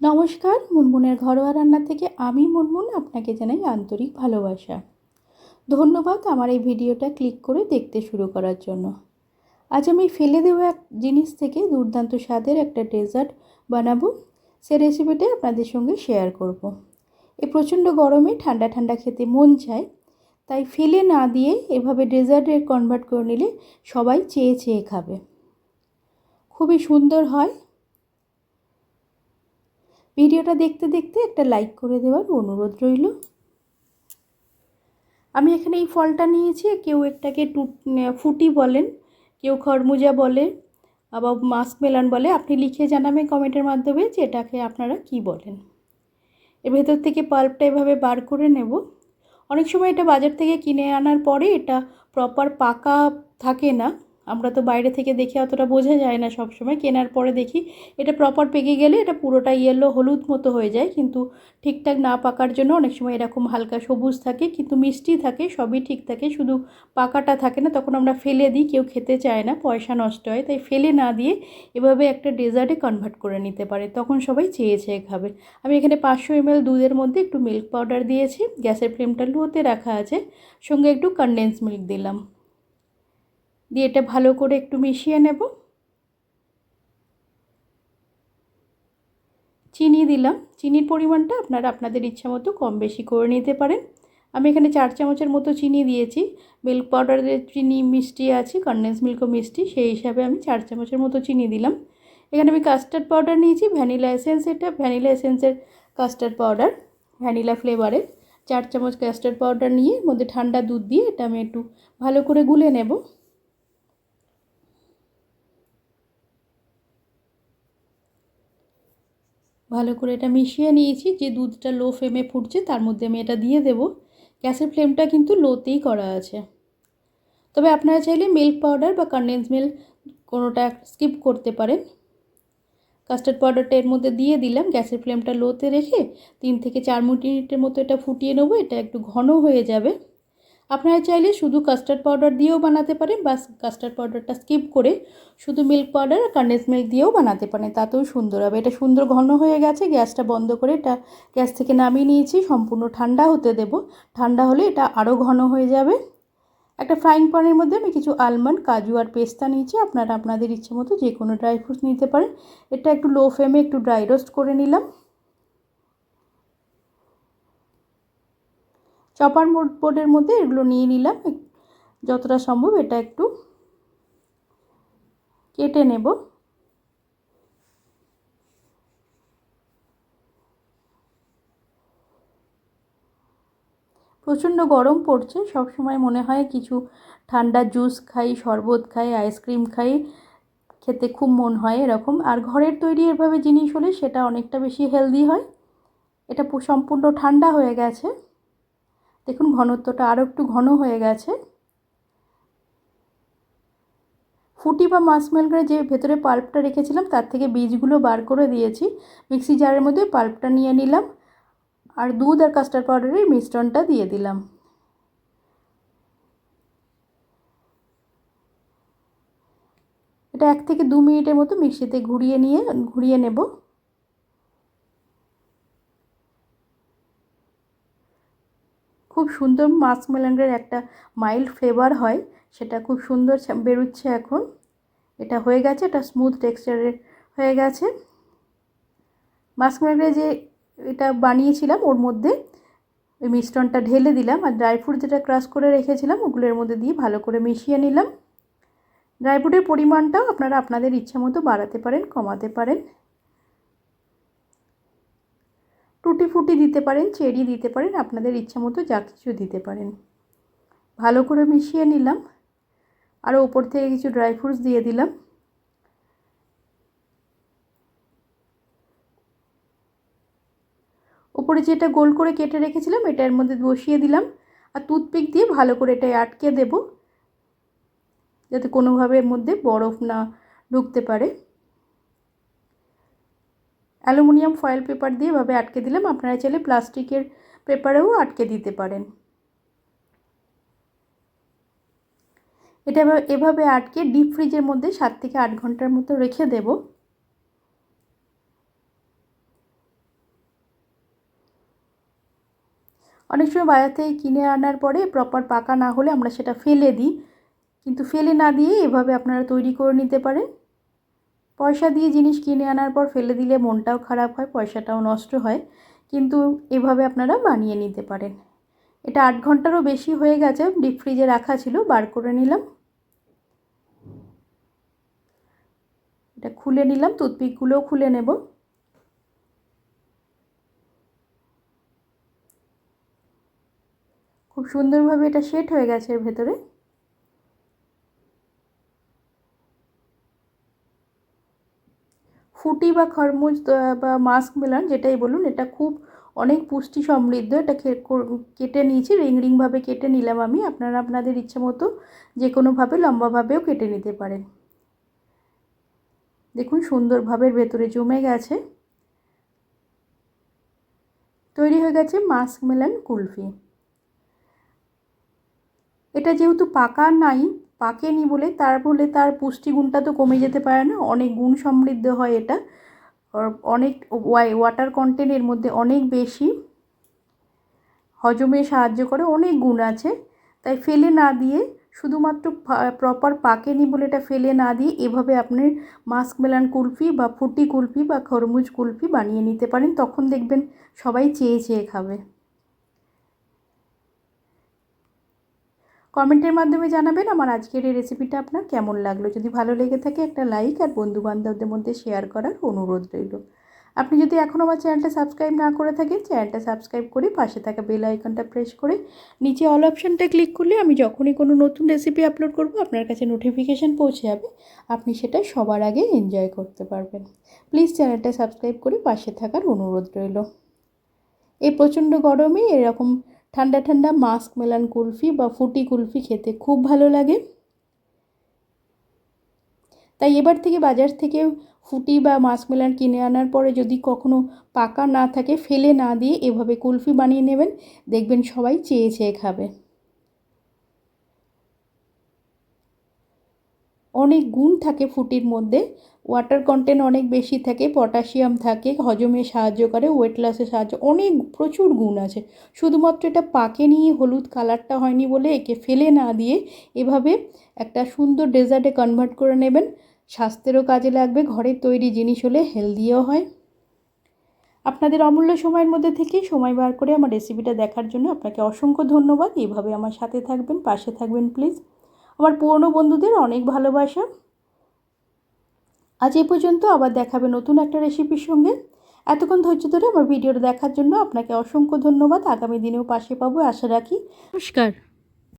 নমস্কার, মুনমুনের ঘরোয়া রান্না থেকে আমি মুনমুন আপনাকে জানাই আন্তরিক ভালোবাসা। ধন্যবাদ আমার এই ভিডিওটা ক্লিক করে দেখতে শুরু করার জন্য। আজ আমি ফেলে দেওয়া এক জিনিস থেকে দুর্দান্ত স্বাদের একটা ডেজার্ট বানাবো। সে রেসিপিটা আপনাদের সঙ্গে শেয়ার করব। এ প্রচণ্ড গরমে ঠান্ডা ঠান্ডা খেতে মন চায়, তাই ফেলে না দিয়ে এভাবে ডেজার্টে কনভার্ট করে নিলে সবাই চেয়ে চেয়ে খাবে। খুবই সুন্দর হয় ভিডিওটা দেখতে দেখতে একটা লাইক করে দেওয়ার অনুরোধ রইল। আমি এখানে এই ফলটা নিয়েছি, কেউ একটাকে টু ফুটি বলেন, কেউ খরমুজা বলে, আবার মাস্ক মেলান বলে, আপনি লিখে জানাবেন কমেন্টের মাধ্যমে যে এটাকে আপনারা কি বলেন। এর ভেতর থেকে পাল্পটা এভাবে বার করে নেব। অনেক সময় এটা বাজার থেকে কিনে আনার পরে এটা প্রপার পাকা থাকে না। আমরা তো বাইরে থেকে দেখে অতটা বোঝা যায় না সব সময় কেনার পরে দেখি এটা প্রপার পেকে গেলে এটা পুরোটা ইয়েলো হলুদ মতো হয়ে যায়। কিন্তু ঠিকঠাক না পাকার জন্য অনেক সময় এরকম হালকা সবুজ থাকে, কিন্তু মিষ্টি থাকে, সবই ঠিক থাকে। শুধু পাকাটা থাকে না, তখন আমরা ফেলে দিই, কেউ খেতে চায় না, পয়সা নষ্ট হয়। তাই ফেলে না দিয়ে এভাবে একটা ডেজার্টে কনভার্ট করে নিতে পারে। তখন সবাই চেয়ে চেয়ে খাবে। আমি এখানে পাঁচশো এমএল দুধের মধ্যে একটু মিল্ক পাউডার দিয়েছি। গ্যাসের ফ্লেমটা লোতে রাখা আছে। সঙ্গে একটু কনডেন্স মিল্ক দিলাম। দিয়ে এটা ভালো করে একটু মিশিয়ে নেব। চিনি দিলাম। চিনির পরিমাণটা আপনারা আপনাদের ইচ্ছা মতো কম বেশি করে নিতে পারেন। আমি এখানে চার চামচের মতো চিনি দিয়েছি। মিল্ক পাউডারের চিনি মিষ্টি আছে, কনডেন্স মিল্কও মিষ্টি, সেই হিসাবে আমি চার চামচের মতো চিনি দিলাম। এখানে আমি কাস্টার্ড পাউডার নিয়েছি, ভ্যানিলা এসেন্স, এটা ভ্যানিলা এসেন্সের কাস্টার্ড পাউডার, ভ্যানিলা ফ্লেভারের। চার চামচ কাস্টার্ড পাউডার নিয়ে মধ্যে ঠান্ডা দুধ দিয়ে এটা আমি একটু ভালো করে গুলে নেব। ভালো করে এটা মিশিয়ে নিয়েছি, যে দুধটা লো ফ্লেমে ফুটছে তার মধ্যে আমি এটা দিয়ে দেব। গ্যাসের ফ্লেমটা কিন্তু লোতেই করা আছে। তবে আপনারা চাইলে মিল্ক পাউডার বা কনডেন্স মিল্ক কোনোটা স্কিপ করতে পারেন। কাস্টার্ড পাউডারটা এর মধ্যে দিয়ে দিলাম গ্যাসের ফ্লেমটা লোতে রেখে তিন থেকে চার মিনিটের মতো এটা ফুটিয়ে নেব, এটা একটু ঘন হয়ে যাবে। আপনারা চাইলে শুধু কাস্টার্ড পাউডার দিয়েও বানাতে পারেন বা কাস্টার্ড পাউডারটা স্কিপ করে শুধু মিল্ক পাউডার আর কন্ডেন্স মিল্ক দিয়েও বানাতে পারেন, তাতেও সুন্দর হবে। এটা সুন্দর ঘন হয়ে গেছে, গ্যাসটা বন্ধ করে এটা গ্যাস থেকে নামিয়ে নিয়েছি, সম্পূর্ণ ঠান্ডা হতে দেব। ঠান্ডা হলে এটা আরও ঘন হয়ে যাবে। একটা ফ্রাইং প্যানের মধ্যে আমি কিছু আলমন্ড কাজু আর পেস্তা নিয়েছি, আপনারা আপনাদের ইচ্ছে মতো যে কোনো ড্রাই ফ্রুটস নিতে পারেন। এটা একটু লো ফ্লেমে একটু ড্রাই রোস্ট করে নিলাম। চপার বোর্ডের মধ্যে এগুলো নিয়ে নিলাম। যতটা সম্ভব এটা একটু কেটে নেব। প্রচণ্ড গরম পড়ছে। সব সময় মনে হয় কিছু ঠান্ডা জুস খাই, শরবত খাই, আইসক্রিম খাই, খেতে খুব মন হয় এরকম। আর ঘরের তৈরি এভাবে জিনিস হলে সেটা অনেকটা বেশি হেলদি হয়। এটা সম্পূর্ণ ঠান্ডা হয়ে গেছে। দেখুন, ঘনত্বটা আরও একটু ঘন হয়ে গেছে। ফুটি বা মাসমেলগড়ে যে ভেতরে পাল্পটা রেখেছিলাম, তার থেকে বীজগুলো বার করে দিয়েছি। মিক্সি জারের মধ্যে পাল্পটা নিয়ে নিলাম। আর দুধ আর কাস্টার্ড পাউডারের মিশ্রণটা দিয়ে দিলাম। এটা এক থেকে দু মিনিটের মতো মিক্সিতে ঘুরিয়ে নিয়ে, ঘুরিয়ে নেব। খুব সুন্দর মাস্ক মেলানের একটা মাইল্ড ফ্লেভার হয়। সেটা খুব সুন্দর বেরোচ্ছে এখন। এটা হয়ে গেছে, এটা স্মুথ টেক্সচারের হয়ে গেছে। মাস্ক মেলানের যে এটা বানিয়েছিলাম, ওর মধ্যে ওই মিশ্রণটা ঢেলে দিলাম আর ড্রাই ফ্রুট যেটা ক্রাশ করে রেখেছিলাম, ওগুলোর মধ্যে দিয়ে ভালো করে মিশিয়ে নিলাম। ড্রাই ফ্রুটের পরিমাণটাও আপনারা আপনাদের ইচ্ছা মতো বাড়াতে পারেন, কমাতে পারেন। টুটি ফুটি দিতে পারেন, চেরি দিতে পারেন, আপনাদের ইচ্ছা মতো যা কিছু দিতে পারেন। ভালো করে মিশিয়ে নিলাম। আর ওপর থেকে কিছু ড্রাই ফ্রুটস দিয়ে দিলাম। ওপরে যেটা গোল করে কেটে রেখেছিলাম এটার মধ্যে বসিয়ে দিলাম। আর টুথপিক দিয়ে ভালো করে এটা আটকে দেব, যাতে কোনোভাবে এর মধ্যে বরফ না ঢুকতে পারে। অ্যালুমিনিয়াম ফয়েল পেপার দিয়ে এভাবে আটকে দিলাম। আপনারা চাইলে প্লাস্টিকের পেপারেও আটকে দিতে পারেন। এটা এভাবে আটকে ডিপ ফ্রিজের মধ্যে সাত থেকে আট ঘণ্টার মতো রেখে দেব। অনেক সময় বাজার থেকে কিনে আনার পরে প্রপার পাকা না হলে আমরা সেটা ফেলে দিই। কিন্তু ফেলে না দিয়ে এভাবে আপনারা তৈরি করে নিতে পারেন। পয়সা দিয়ে জিনিস কিনে আনার পর ফেলে দিলে মনটাও খারাপ হয়, পয়সাটাও নষ্ট হয়। কিন্তু এভাবে আপনারা বানিয়ে নিতে পারেন। এটা আট ঘন্টারও বেশি হয়ে গেছে, ডিপ ফ্রিজে রাখা ছিল, বার করে নিলাম। এটা খুলে নিলাম, টুথপিকগুলোও খুলে নেব। খুব সুন্দরভাবে এটা সেট হয়ে গেছে এর ভেতরে। ফুটি বা খরমুজ বা মাস্ক মেলান যেটাই বলুন, এটা খুব অনেক পুষ্টি সমৃদ্ধ। এটা কেটে নিয়েছি, রিং রিংভাবে কেটে নিলাম আমি। আপনারা আপনাদের ইচ্ছে মতো যে কোনোভাবে লম্বাভাবেও কেটে নিতে পারেন। দেখুন সুন্দরভাবে ভেতরে জমে গেছে। তৈরি হয়ে গেছে মাস্ক মেলান কুলফি। এটা যেহেতু পাকা নাই পাকেনি বলে, তার বলে তার পুষ্টিগুণটা তো কমে যেতে পারে না। অনেক গুণ সমৃদ্ধ হয় এটা। অনেক ওয়াটার কন্টেন্ট এর মধ্যে অনেক বেশি হজমে সাহায্য করে, অনেক গুণ আছে। তাই ফেলে না দিয়ে, শুধুমাত্র প্রপার পাকেনি বলে এটা ফেলে না দিয়ে, এভাবে আপনি মাস্ক মেলান কুলফি বা ফুটি কুলফি বা খরমুজ কুলফি বানিয়ে নিতে পারেন। তখন দেখবেন সবাই চেয়ে চেয়ে খাবে। কমেন্টের মাধ্যমে জানাবেন আমার আজকের এই রেসিপিটা আপনার কেমন লাগল। যদি ভালো লেগে থাকে একটা লাইক আর বন্ধুবান্ধবদের মধ্যে শেয়ার করার অনুরোধ রইল। আপনি যদি এখনও আমার চ্যানেলটা সাবস্ক্রাইব না করে থাকেন, চ্যানেলটা সাবস্ক্রাইব করে পাশে থাকা বেল আইকনটা প্রেস করে নিচে অল অপশানটা ক্লিক করলে আমি যখনই কোনো নতুন রেসিপি আপলোড করব, আপনার কাছে নোটিফিকেশান পৌঁছে যাবে। আপনি সেটা সবার আগে এনজয় করতে পারবেন। প্লিজ চ্যানেলটা সাবস্ক্রাইব করে পাশে থাকার অনুরোধ রইল। এই প্রচণ্ড গরমে এরকম ঠান্ডা ঠান্ডা মাস্ক, মেলান কুলফি বা ফুটি কুলফি খেতে খুব ভালো লাগে। তাই এবার থেকে বাজার থেকে ফুটি বা মাস্ক, মেলান কিনে আনার পরে যদি কখনো পাকা না থাকে, ফেলে না দিয়ে এভাবে কুলফি বানিয়ে নেবেন। দেখবেন সবাই চেয়ে চেয়ে খাবে। অনেক গুণ থাকে ফুটির মধ্যে। ওয়াটার কন্টেন্ট অনেক বেশি থাকে পটাশিয়াম থাকে, হজমে সাহায্য করে ওয়েট লসে সাহায্য, অনেক প্রচুর গুণ আছে। শুধুমাত্র এটা পাকে নিয়ে হলুদ কালারটা হয়নি বলে একে ফেলে না দিয়ে এভাবে একটা সুন্দর ডেজার্টে কনভার্ট করে নেবেন। স্বাস্থ্যেরও কাজে লাগবে ঘরের তৈরি জিনিস হলে হেলদিও হয়। আপনাদের অমূল্য সময়ের মধ্যে থেকে সময় বার করে আমার রেসিপিটা দেখার জন্য আপনাকে অসংখ্য ধন্যবাদ। এভাবে আমার সাথে থাকবেন, পাশে থাকবেন প্লিজ আমার পুরনো বন্ধুদের অনেক ভালোবাসা। আজ এ পর্যন্ত আবার দেখাবে নতুন একটা রেসিপির সঙ্গে। এতক্ষণ ধৈর্য ধরে আমার ভিডিওটা দেখার জন্য আপনাকে অসংখ্য ধন্যবাদ। আগামী দিনেও পাশে পাবো, আশা রাখি। নমস্কার।